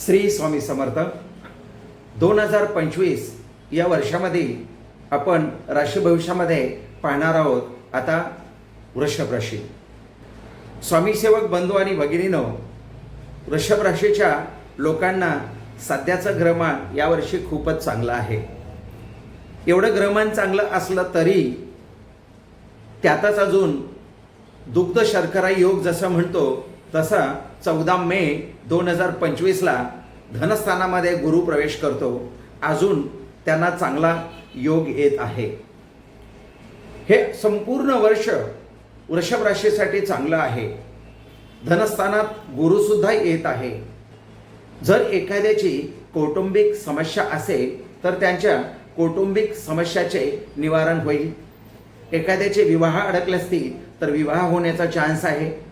श्री स्वामी समर्थ दोन हजार पंचवीस या वर्षामध्ये आपण राशी भविष्यामध्ये पाहणार आहोत आता वृषभ राशी. स्वामीसेवक बंधू आणि भगिनीनो वृषभ राशीच्या लोकांना सध्याचं ग्रहमान यावर्षी खूपच चांगलं आहे. एवढं ग्रहमान चांगलं असलं तरी त्यातच अजून दुग्ध शर्करा योग जसं म्हणतो तसा चौदा मे दोन हजार पंचवीसला धनस्थानामध्ये गुरु प्रवेश करतो. अजून त्यांना चांगला योग येत आहे. हे संपूर्ण वर्ष वृषभ राशीसाठी चांगलं आहे. धनस्थानात गुरुसुद्धा येत आहे. जर एखाद्याची कौटुंबिक समस्या असेल तर त्यांच्या कौटुंबिक समस्याचे निवारण होईल. एखाद्याचे विवाह अडकले असतील तर विवाह होण्याचा चान्स आहे.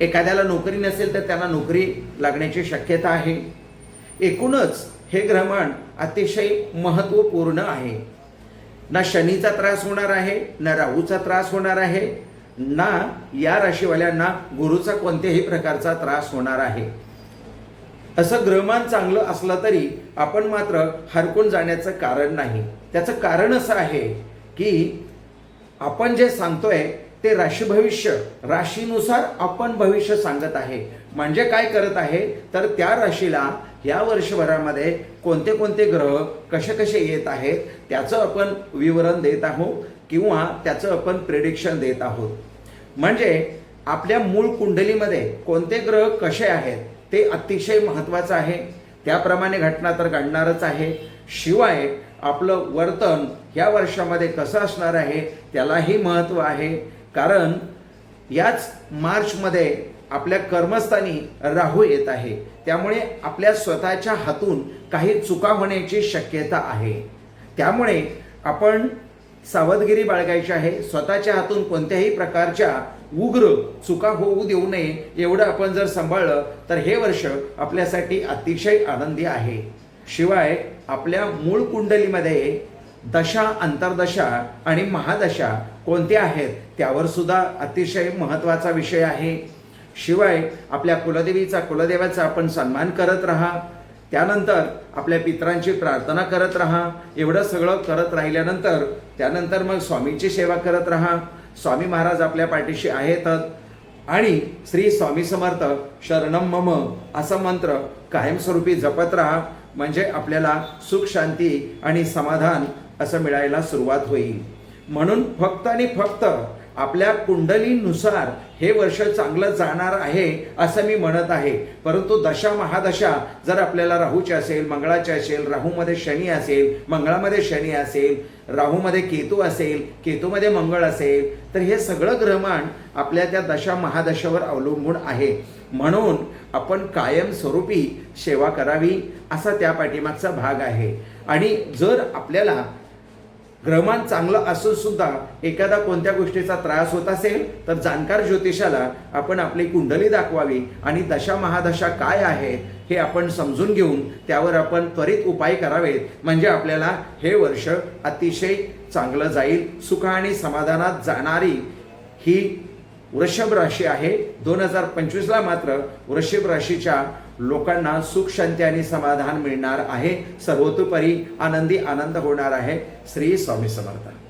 एखाद्याला नोकरी नसेल तर त्यांना नोकरी लागण्याची शक्यता आहे. एकूणच हे ग्रहण अतिशय महत्त्वपूर्ण आहे. ना शनीचा त्रास होणार आहे ना राहूचा त्रास होणार आहे ना या राशीवाल्यांना गुरुचा कोणत्याही प्रकारचा त्रास होणार आहे. असं ग्रहमान चांगलं असलं तरी आपण मात्र हरकून जाण्याचं कारण नाही. त्याचं कारण असं आहे की आपण जे सांगतोय ते राशी भविष्य राशीनुसार आपण भविष्य सांगत आहे. म्हणजे काय करत आहे? तर त्या राशीला या वर्षभरामध्ये कोणते कोणते ग्रह कसे कसे येत आहेत त्याचं आपण विवरण देत आहोत किंवा त्याचं आपण प्रिडिक्शन देत आहोत. म्हणजे आपल्या मूळ कुंडलीमध्ये कोणते ग्रह कसे आहेत ते अतिशय महत्त्वाचं आहे. त्याप्रमाणे घटना तर घडणारच आहे. शिवाय आपलं वर्तन ह्या वर्षामध्ये कसं असणार आहे त्यालाही महत्त्व आहे. कारण याच मार्चमध्ये आपल्या कर्मस्थानी राहू येत आहे. त्यामुळे आपल्या स्वतःच्या हातून काही चुका होण्याची शक्यता आहे. त्यामुळे आपण सावधगिरी बाळगायची आहे. स्वतःच्या हातून कोणत्याही प्रकारच्या उग्र चुका होऊ देऊ नये एवढं आपण जर सांभाळलं तर हे वर्ष आपल्यासाठी अतिशय आनंदी आहे. शिवाय आपल्या मूळ कुंडलीमध्ये दशा अंतर्दशा आणि महादशा कोणत्या आहेत त्यावर सुद्धा अतिशय महत्त्वाचा विषय आहे. शिवाय आपल्या कुलदेवीचा कुलदेवाचा आपण सन्मान करत राहा. त्यानंतर आपल्या पित्रांची प्रार्थना करत राहा. एवढं सगळं करत राहिल्यानंतर त्यानंतर मग स्वामीची सेवा करत राहा. स्वामी महाराज आपल्या पाठीशी आहेतच आणि श्री स्वामी समर्थ शरणम मम असा मंत्र कायमस्वरूपी जपत राहा. म्हणजे आपल्याला सुख शांती आणि समाधान असं मिळायला सुरुवात होईल. म्हणून फक्त आणि फक्त आपल्या कुंडलीनुसार हे वर्ष चांगलं जाणार आहे असं मी म्हणत आहे. परंतु दशा महादशा जर आपल्याला राहूची असेल मंगळाची असेल राहूमध्ये शनी असेल मंगळामध्ये शनी असेल राहूमध्ये केतू असेल केतूमध्ये मंगळ असेल तर हे सगळं ग्रहमान आपल्या त्या दशा महादशावर अवलंबून आहे. म्हणून आपण कायमस्वरूपी सेवा करावी असा त्या पाठीमागचा भाग आहे. आणि जर आपल्याला ग्रहमान चांगलं असून सुद्धा एखादा कोणत्या गोष्टीचा त्रास होत असेल तर जाणकार ज्योतिषाला आपण आपली कुंडली दाखवावी. आणि दशा महादशा काय आहेत हे आपण समजून घेऊन त्यावर आपण त्वरित उपाय करावेत. म्हणजे आपल्याला हे वर्ष अतिशय चांगलं जाईल. सुख आणि समाधानात जाणारी ही वृषभ राशी आहे. दोन हजार पंचवीसला मात्र वृषभ राशीच्या लोकांना सुख शांती आणि समाधान मिळणार आहे. सर्वतोपरी आनंदी आनंद होणार आहे. श्री स्वामी समर्थ.